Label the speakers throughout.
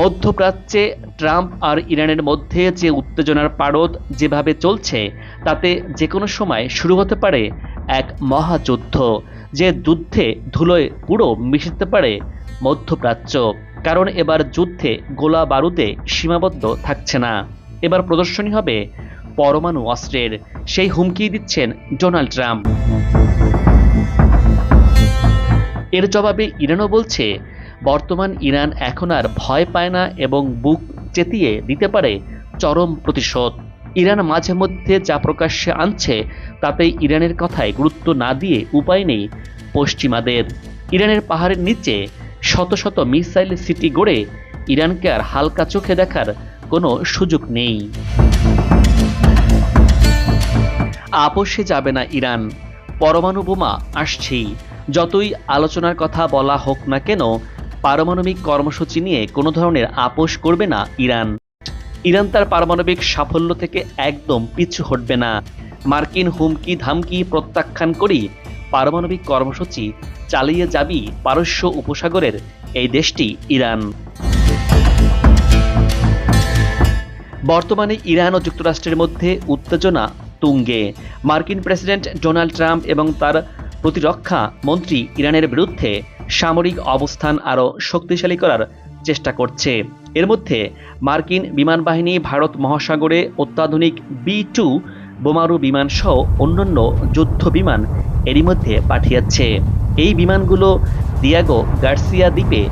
Speaker 1: মধ্যপ্রাচ্যে ট্রাম্প আর ইরানের মধ্যে যে উত্তেজনার পারদ যেভাবে চলছে তাতে যে কোনো সময় শুরু হতে পারে এক মহাযুদ্ধ যে যুদ্ধে ধুলোয় পুরো মিশতে পারে মধ্যপ্রাচ্য কারণ এবার যুদ্ধে গোলা বারুদে সীমাবদ্ধ থাকছে না এবার প্রদর্শনী হবে পরমাণু অস্ত্রের সেই হুমকি দিচ্ছেন ডোনাল্ড ট্রাম্প এর জবাবে ইরানও বলছে বর্তমান ইরান এখন আর ভয় পায় না এবং বুক চেতিয়ে দিতে পারে চরম প্রতিশোধ ইরান মাঝে মধ্যে যা প্রকাশ্যে আনছে তাতে ইরানের কথায় গুরুত্ব না দিয়ে উপায় নেই পশ্চিমাদের ইরানের পাহাড়ের নিচে শত শত মিসাইল সিটি গড়ে ইরানকে আর হালকা চোখে দেখার কোনো সুযোগ নেই আপোষে যাবে না ইরান পরমাণু বোমা আসছেই যতই আলোচনার কথা বলা হোক না কেন পারমাণবিক কর্মসূচি নিয়ে কোনো ধরনের আপোষ করবে না ইরান ইরান তার পারমাণবিক সাফল্য থেকে একদম পিছু হটবে না মার্কিন হুমকি ধামকি প্রত্যাখ্যান করি পারমাণবিক কর্মসূচি চালিয়ে যাবি পারস্য উপসাগরের এই দেশটি ইরান বর্তমানে ইরান ও যুক্তরাষ্ট্রের মধ্যে উত্তেজনা তুঙ্গে মার্কিন প্রেসিডেন্ট ডোনাল্ড ট্রাম্প এবং তার প্রতিরক্ষা মন্ত্রী ইরানের বিরুদ্ধে সামরিক অবস্থান আরও শক্তিশালী করার চেষ্টা করছে এর মধ্যে মার্কিন বিমান বাহিনী ভারত মহাসাগরে অত্যাধুনিক বি টু বোমারু বিমান সহ অন্যান্য যুদ্ধ বিমান এরই মধ্যে পাঠিয়েছে এই বিমানগুলো দিয়াগো গার্সিয়া দ্বীপে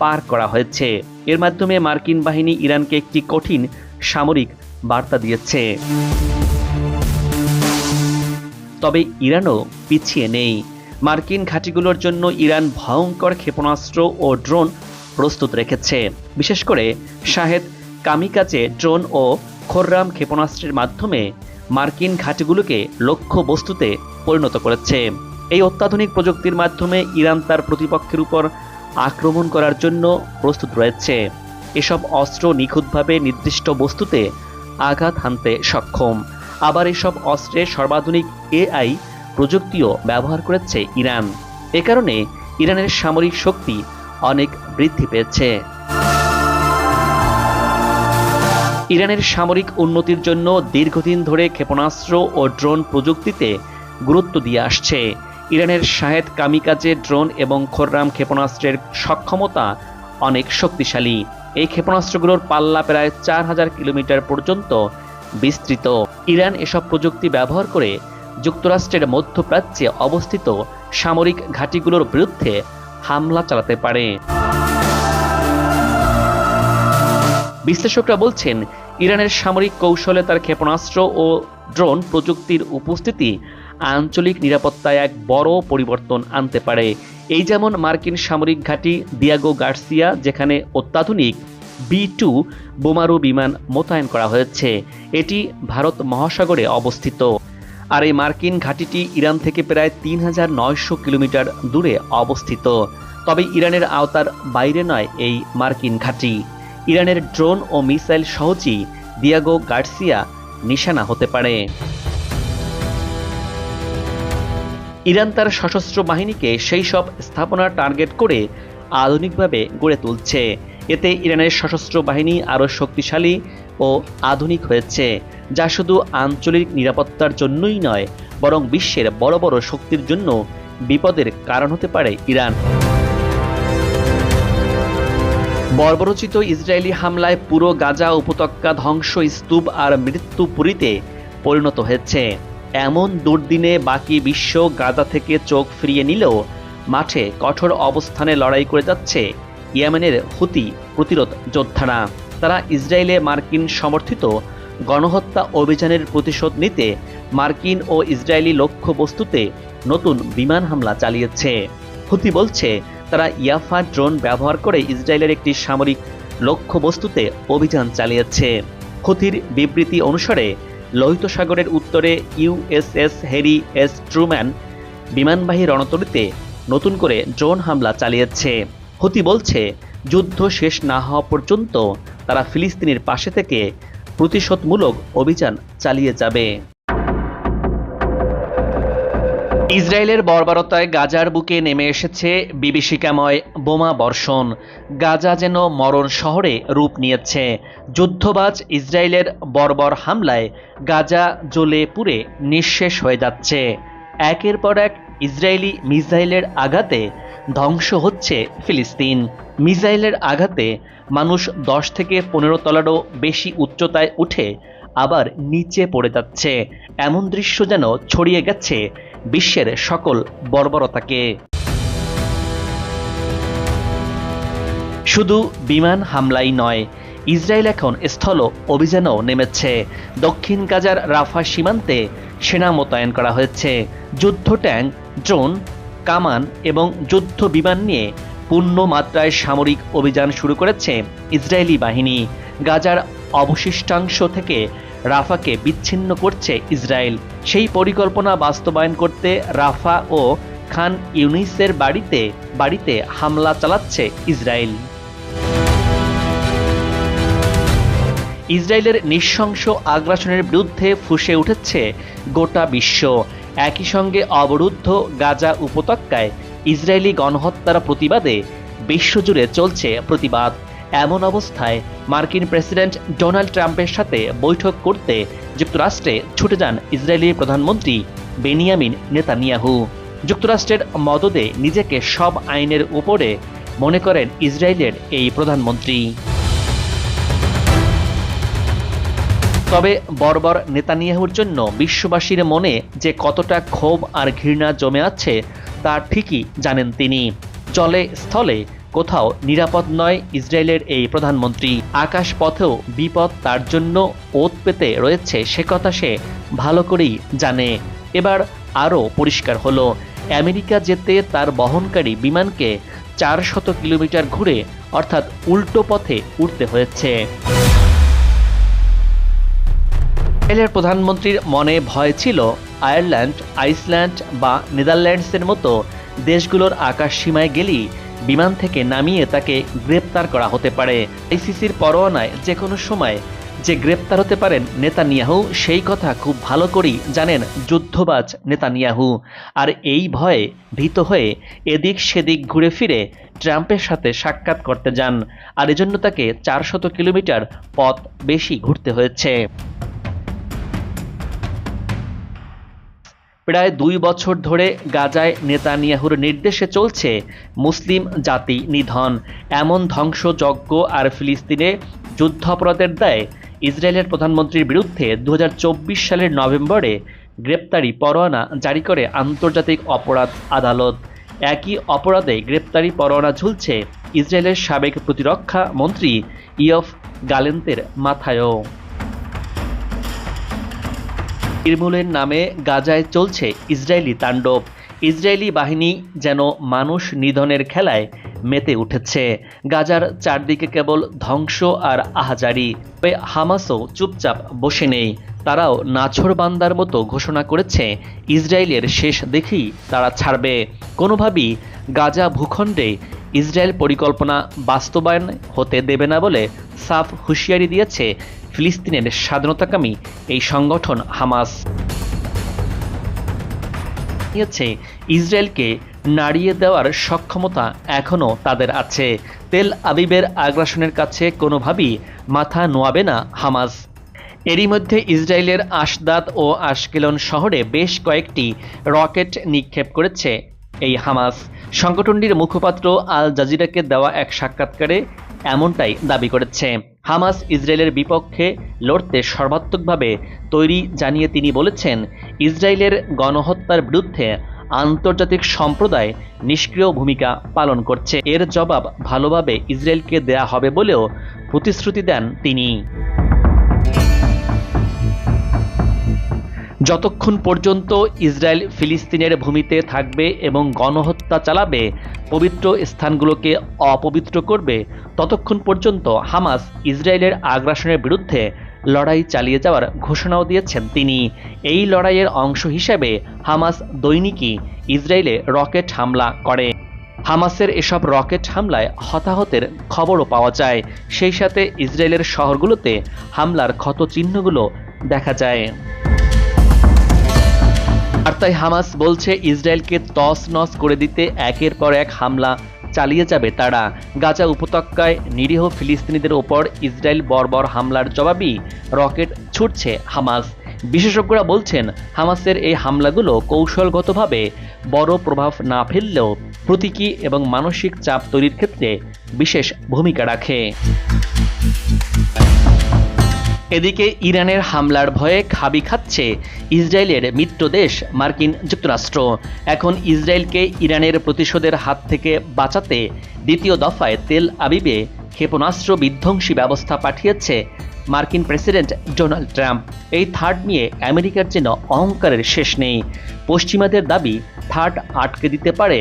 Speaker 1: পার করা হয়েছে এর মাধ্যমে মার্কিন বাহিনী ইরানকে একটি কঠিন সামরিক বার্তা দিয়েছে তবে ইরানও পিছিয়ে নেই মার্কিন ঘাঁটিগুলোর জন্য ইরান ভয়ঙ্কর ক্ষেপণাস্ত্র ও ড্রোন প্রস্তুত রেখেছে বিশেষ করে শাহেদ কামিকাজে ড্রোন ও খোররাম ক্ষেপণাস্ত্রের মাধ্যমে মার্কিন ঘাঁটিগুলোকে লক্ষ্য বস্তুতে পরিণত করেছে এই অত্যাধুনিক প্রযুক্তির মাধ্যমে ইরান তার প্রতিপক্ষের উপর আক্রমণ করার জন্য প্রস্তুত রয়েছে এসব অস্ত্র নিখুঁতভাবে নির্দিষ্ট বস্তুতে আঘাত হানতে সক্ষম আবার এসব অস্ত্রে সর্বাধুনিক এআই প্রযুক্তিও ব্যবহার করেছে ইরান এ কারণে ইরানের সামরিক শক্তি অনেক বৃদ্ধি পেয়েছে ইরানের সামরিক উন্নতির জন্য দীর্ঘদিন ধরে ক্ষেপণাস্ত্র ও ড্রোন প্রযুক্তিতে গুরুত্ব দিয়ে আসছে ইরানের শাহেদ কামিকাজে ড্রোন এবং খোররাম ক্ষেপণাস্ত্রের সক্ষমতা অনেক শক্তিশালী এই ক্ষেপণাস্ত্রগুলোর পাল্লা প্রায় চার হাজার কিলোমিটার পর্যন্ত বিস্তৃত ইরান এসব প্রযুক্তি ব্যবহার করে যুক্তরাষ্ট্রের মধ্যপ্রাচ্যে অবস্থিত সামরিক ঘাঁটিগুলোর বিরুদ্ধে হামলা চালাতে পারে বিশ্লেষকরা বলছেন ইরানের সামরিক কৌশলে তার ক্ষেপণাস্ত্র ও ড্রোন প্রযুক্তির উপস্থিতি আঞ্চলিক নিরাপত্তায় এক বড় পরিবর্তন আনতে পারে এই যেমন মার্কিন সামরিক ঘাঁটি দিয়াগো গার্সিয়া যেখানে অত্যাধুনিক বি টু বোমারু বিমান মোতায়েন করা হয়েছে এটি ভারত মহাসাগরে অবস্থিত আর এই মার্কিন ঘাঁটিটি ইরান থেকে প্রায় তিন হাজার নয়শো কিলোমিটার দূরে অবস্থিত তবে ইরানের আওতার বাইরে নয় এই মার্কিন ঘাঁটি ইরানের ড্রোন ও মিসাইল সহজেই দিয়াগো গার্সিয়া নিশানা হতে পারে ইরান তার সশস্ত্র বাহিনীকে সেই সব স্থাপনা টার্গেট করে আধুনিকভাবে গড়ে তুলছে এতে ইরানের সশস্ত্র বাহিনী আরও শক্তিশালী ও আধুনিক হয়েছে যা শুধু আঞ্চলিক নিরাপত্তার জন্যই নয় বরং বিশ্বের বড় বড় শক্তির জন্য বিপদের কারণ হতে পারে ইরান বর্বরচিত ইসরায়েলি হামলায় পুরো গাজা উপত্যকা ধ্বংস স্তূপ আর মৃত্যুপুরীতে পরিণত হয়েছে এমন দুর্দিনে বাকি বিশ্ব গাজা থেকে চোখ ফিরিয়ে নিলেও মাঠে কঠোর অবস্থানে লড়াই করে যাচ্ছে ইয়েমেনের হুতি প্রতিরোধ যোদ্ধারা তারা ইসরায়েলে মার্কিন সমর্থিত গণহত্যা অভিযানের প্রতিশোধ নিতে মার্কিন ও ইসরায়েলি লক্ষ্যবস্তুতে নতুন বিমান হামলা চালিয়েছে হুতি বলছে তারা ইয়াফা ড্রোন ব্যবহার করে ইসরায়েলের একটি সামরিক লক্ষ্যবস্তুতে অভিযান চালিয়েছে ক্ষতির বিবৃতি অনুসারে লোহিত সাগরের উত্তরে ইউএসএস হেরি এস ট্রুম্যান বিমানবাহী রণতরিতে নতুন করে ড্রোন হামলা চালিয়েছে হতি বলছে যুদ্ধ শেষ না হওয়া পর্যন্ত তারা ফিলিস্তিনির পাশে থেকে প্রতিশোধমূলক অভিযান চালিয়ে যাবে ইসরায়েলের বর্বরতায় গাজার বুকে নেমে এসেছে বিভীষিকাময় বোমা বর্ষণ গাজা যেন মরণ শহরে রূপ নিয়েছে যুদ্ধবাজ ইসরায়েলের বর্বর হামলায় গাজা জ্বলে পুড়ে নিঃশেষ হয়ে যাচ্ছে একের পর এক ইসরায়েলি মিসাইলের আঘাতে ধ্বংস হচ্ছে ফিলিস্তিন মিসাইলের আঘাতে মানুষ দশ থেকে পনেরো তলারও বেশি উচ্চতায় উঠে আবার নিচে পড়ে যাচ্ছে এমন দৃশ্য যেন ছড়িয়ে গেছে বিশ্বের সকল বর্বরতাকে শুধু বিমান হামলাই নয় ইসরায়েল এখন স্থল অভিযানও নেমেছে দক্ষিণ গাজার রাফা সীমান্তে সেনা মোতায়েন করা হয়েছে যুদ্ধ ট্যাঙ্ক ড্রোন কামান এবং যুদ্ধ বিমান নিয়ে পূর্ণ মাত্রায় সামরিক অভিযান শুরু করেছে ইসরায়েলি বাহিনী গাজার অবশিষ্টাংশ থেকে রাফাকে বিচ্ছিন্ন করছে ইসরায়েল সেই পরিকল্পনা বাস্তবায়ন করতে রাফা ও খান ইউনিসের বাড়িতে বাড়িতে হামলা চালাচ্ছে ইসরায়েল ইসরায়েলের নৃশংস আগ্রাসনের বিরুদ্ধে ফুসে উঠেছে গোটা বিশ্ব একই সঙ্গে অবরুদ্ধ গাজা উপত্যকায় ইসরায়েলি গণহত্যার প্রতিবাদে বিশ্বজুড়ে চলছে প্রতিবাদ এমন অবস্থায় মার্কিন প্রেসিডেন্ট ডোনাল্ড ট্রাম্পের সাথে বৈঠক করতে যুক্তরাষ্ট্রে ছুটে যান ইসরায়েলি প্রধানমন্ত্রী বেনিয়ামিন নেতানিয়াহু যুক্তরাষ্ট্রের মদদে নিজেকে সব আইনের উপরে মনে করেন ইসরায়েলের এই প্রধানমন্ত্রী তবে বর্বর নেতানিয়াহুর জন্য বিশ্ববাসীর মনে যে কতটা ক্ষোভ আর ঘৃণা জমে আছে তা ঠিকই জানেন তিনি জলে স্থলে কোথাও নিরাপদ নয় ইসরায়েলের এই প্রধানমন্ত্রী আকাশ পথেও বিপদ তার জন্য ওত পেতে রয়েছে সে কথা সে ভালো করেই জানে এবার আরও পরিষ্কার হলো আমেরিকা যেতে তার বহনকারী বিমানকে চার শত কিলোমিটার ঘুরে অর্থাৎ উল্টো পথে উঠতে হয়েছে ইসরায়েলের প্রধানমন্ত্রীর মনে ভয় ছিল আয়ারল্যান্ড আইসল্যান্ড বা নেদারল্যান্ডসের মতো দেশগুলোর আকাশ সীমায় গেলেই বিমান থেকে নামিয়ে তাকে গ্রেপ্তার করা হতে পারে আইসিসির পরোয়ানায় যে কোনো সময় যে গ্রেপ্তার হতে পারেন নেতানিয়াহু সেই কথা খুব ভালো করেই জানেন যুদ্ধবাজ নেতানিয়াহু আর এই ভয়ে ভীত হয়ে এদিক সেদিক ঘুরে ফিরে ট্রাম্পের সাথে সাক্ষাৎ করতে যান আর এজন্য তাকে চারশত কিলোমিটার পথ বেশি ঘুরতে হয়েছে প্রায় দুই বছর ধরে গাজায় নেতানিয়াহুর নির্দেশে চলছে মুসলিম জাতি নিধন এমন ধ্বংসযজ্ঞ আর ফিলিস্তিনে যুদ্ধাপরাধের দায় ইসরায়েলের প্রধানমন্ত্রীর বিরুদ্ধে দু সালের নভেম্বরে গ্রেপ্তারি পরোয়ানা জারি করে আন্তর্জাতিক অপরাধ আদালত একই অপরাধে গ্রেপ্তারি পরোয়ানা ঝুলছে ইসরায়েলের সাবেক প্রতিরক্ষা মন্ত্রী ইয়ফ গালেন্তের মাথায়ও নির্মূলের নামে গাজায় চলছে ইসরায়েলি তাণ্ডব ইসরায়েলি বাহিনী যেন মানুষ নিধনের খেলায় মেতে উঠেছে গাজার চারদিকে কেবল ধ্বংস আর আহাজারি হামাসও চুপচাপ বসে নেই তারাও বান্দার মতো ঘোষণা করেছে ইসরায়েলের শেষ দেখি তারা ছাড়বে কোনোভাবেই গাজা ভূখণ্ডে ইসরায়েল পরিকল্পনা বাস্তবায়ন হতে দেবে না বলে সাফ হুঁশিয়ারি দিয়েছে ফিলিস্তিনের স্বাধীনতাকামী এই সংগঠন হামাস জানিয়েছে ইসরায়েলকে নাড়িয়ে দেওয়ার সক্ষমতা এখনও তাদের আছে তেল আবিবের আগ্রাসনের কাছে কোনোভাবেই মাথা নোয়াবে না হামাস এরই মধ্যে ইসরায়েলের আশদাত ও আশকেলন শহরে বেশ কয়েকটি রকেট নিক্ষেপ করেছে এই হামাস সংগঠনটির মুখপাত্র আল জাজিরাকে দেওয়া এক সাক্ষাৎকারে এমনটাই দাবি করেছে হামাস ইসরায়েলের বিপক্ষে লড়তে সর্বাত্মকভাবে তৈরি জানিয়ে তিনি বলেছেন ইসরায়েলের গণহত্যার বিরুদ্ধে আন্তর্জাতিক সম্প্রদায় নিষ্ক্রিয় ভূমিকা পালন করছে এর জবাব ভালোভাবে ইসরায়েলকে দেয়া হবে বলেও প্রতিশ্রুতি দেন তিনি যতক্ষণ পর্যন্ত ইসরায়েল ফিলিস্তিনের ভূমিতে থাকবে এবং গণহত্যা চালাবে পবিত্র স্থানগুলোকে অপবিত্র করবে ততক্ষণ পর্যন্ত হামাস ইসরায়েলের আগ্রাসনের বিরুদ্ধে লড়াই চালিয়ে যাওয়ার ঘোষণাও দিয়েছেন তিনি এই লড়াইয়ের অংশ হিসেবে হামাস দৈনিকই ইসরায়েলে রকেট হামলা করে হামাসের এসব রকেট হামলায় হতাহতের খবরও পাওয়া যায় সেই সাথে ইসরায়েলের শহরগুলোতে হামলার ক্ষত চিহ্নগুলো দেখা যায় আর তাই হামাস বলছে ইসরায়েলকে তস নস করে দিতে একের পর এক হামলা চালিয়ে যাবে তারা গাজা উপত্যকায় নিরীহ ফিলিস্তিনিদের ওপর ইসরায়েল বর্বর হামলার জবাবই রকেট ছুটছে হামাস বিশেষজ্ঞরা বলছেন হামাসের এই হামলাগুলো কৌশলগতভাবে বড় প্রভাব না ফেললেও প্রতীকী এবং মানসিক চাপ তৈরির ক্ষেত্রে বিশেষ ভূমিকা রাখে এদিকে ইরানের হামলার ভয়ে খাবি খাচ্ছে ইসরায়েলের মিত্র দেশ মার্কিন যুক্তরাষ্ট্র এখন ইসরায়েলকে ইরানের প্রতিশোধের হাত থেকে বাঁচাতে দ্বিতীয় দফায় তেল আবিবে ক্ষেপণাস্ত্র বিধ্বংসী ব্যবস্থা পাঠিয়েছে মার্কিন প্রেসিডেন্ট ডোনাল্ড ট্রাম্প এই থার্ড নিয়ে আমেরিকার যেন অহংকারের শেষ নেই পশ্চিমাদের দাবি থার্ড আটকে দিতে পারে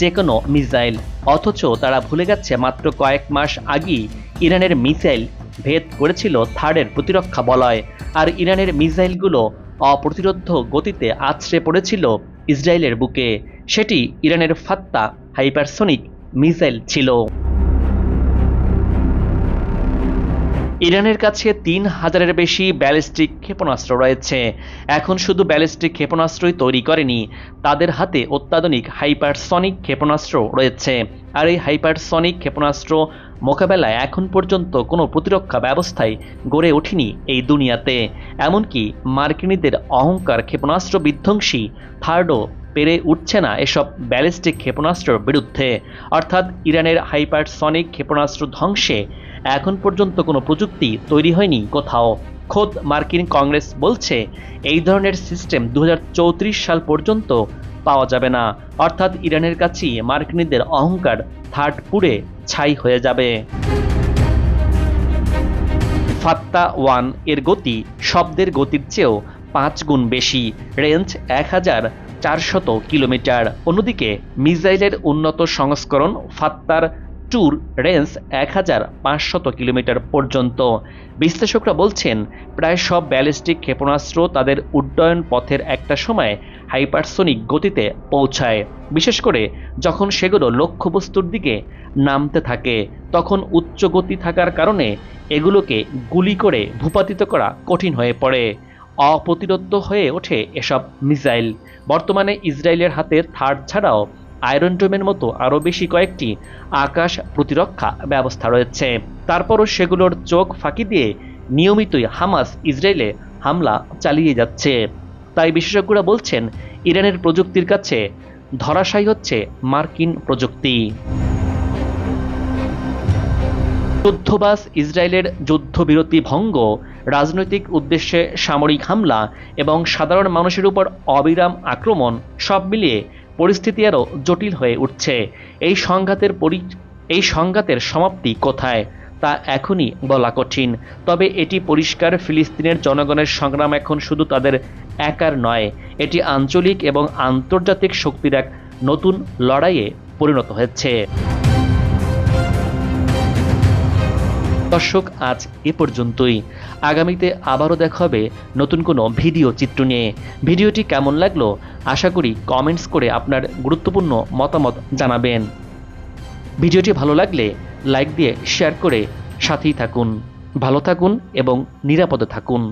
Speaker 1: যে কোনো মিসাইল অথচ তারা ভুলে গেছে মাত্র কয়েক মাস আগেই ইরানের মিসাইল ভেদ করেছিল থার্ডের প্রতিরক্ষা বলয় আর ইরানের মিসাইলগুলো অপ্রতিরোধ গতিতে আছড়ে পড়েছিল ইসরায়েলের বুকে সেটি ইরানের ফাত্তা হাইপারসোনিক মিসাইল ছিল ইরানের কাছে তিন হাজারের বেশি ব্যালিস্টিক ক্ষেপণাস্ত্র রয়েছে এখন শুধু ব্যালিস্টিক ক্ষেপণাস্ত্রই তৈরি করেনি তাদের হাতে অত্যাধুনিক হাইপারসনিক ক্ষেপণাস্ত্র রয়েছে আর এই হাইপারসনিক ক্ষেপণাস্ত্র মোকাবেলায় এখন পর্যন্ত কোনো প্রতিরক্ষা ব্যবস্থায় গড়ে ওঠেনি এই দুনিয়াতে এমনকি মার্কিনীদের অহংকার ক্ষেপণাস্ত্র বিধ্বংসী থার্ডো পেরে উঠছে না এসব ব্যালিস্টিক ক্ষেপণাস্ত্রের বিরুদ্ধে অর্থাৎ ইরানের হাইপারসনিক ক্ষেপণাস্ত্র ধ্বংসে এখন পর্যন্ত কোনো প্রযুক্তি তৈরি হয়নি কোথাও খোদ মার্কিন কংগ্রেস বলছে এই ধরনের সিস্টেম দু সাল পর্যন্ত পাওয়া যাবে না অর্থাৎ ইরানের কাছেই মার্কিনীদের অহংকার থার্ড পুড়ে ছাই হয়ে যাবে ফাত্তা ওয়ান এর গতি শব্দের গতির চেয়েও পাঁচ গুণ বেশি রেঞ্জ এক হাজার চারশত কিলোমিটার অন্যদিকে মিসাইলের উন্নত সংস্করণ ফাত্তার ট্যুর রেঞ্জ এক হাজার পাঁচশত কিলোমিটার পর্যন্ত বিশ্লেষকরা বলছেন প্রায় সব ব্যালিস্টিক ক্ষেপণাস্ত্র তাদের উড্ডয়ন পথের একটা সময় হাইপারসোনিক গতিতে পৌঁছায় বিশেষ করে যখন সেগুলো লক্ষ্যবস্তুর দিকে নামতে থাকে তখন উচ্চ গতি থাকার কারণে এগুলোকে গুলি করে ভূপাতিত করা কঠিন হয়ে পড়ে অপ্রতিরোধ্য হয়ে ওঠে এসব মিসাইল বর্তমানে ইসরায়েলের হাতে থার্ড ছাড়াও আয়রন ডোমের মতো আরও বেশি কয়েকটি আকাশ প্রতিরক্ষা ব্যবস্থা রয়েছে তারপরও সেগুলোর চোখ ফাঁকি দিয়ে নিয়মিতই হামাস ইসরায়েলে হামলা চালিয়ে যাচ্ছে তাই বিশেষজ্ঞরা বলছেন ইরানের প্রযুক্তির কাছে ধরাশায়ী হচ্ছে মার্কিন প্রযুক্তি যুদ্ধবাস ইসরায়েলের যুদ্ধবিরতি ভঙ্গ রাজনৈতিক উদ্দেশ্যে সামরিক হামলা এবং সাধারণ মানুষের উপর অবিরাম আক্রমণ সব মিলিয়ে পরিস্থিতি আরও জটিল হয়ে উঠছে এই সংঘাতের পরি এই সংঘাতের সমাপ্তি কোথায় তা এখনই বলা কঠিন তবে এটি পরিষ্কার ফিলিস্তিনের জনগণের সংগ্রাম এখন শুধু তাদের একার নয় এটি আঞ্চলিক এবং আন্তর্জাতিক শক্তির এক নতুন লড়াইয়ে পরিণত হয়েছে দর্শক আজ এ পর্যন্তই আগামীতে আবারও দেখা হবে নতুন কোনো ভিডিও চিত্র নিয়ে ভিডিওটি কেমন লাগলো আশা করি কমেন্টস করে আপনার গুরুত্বপূর্ণ মতামত জানাবেন ভিডিওটি ভালো লাগলে লাইক দিয়ে শেয়ার করে সাথেই থাকুন ভালো থাকুন এবং নিরাপদে থাকুন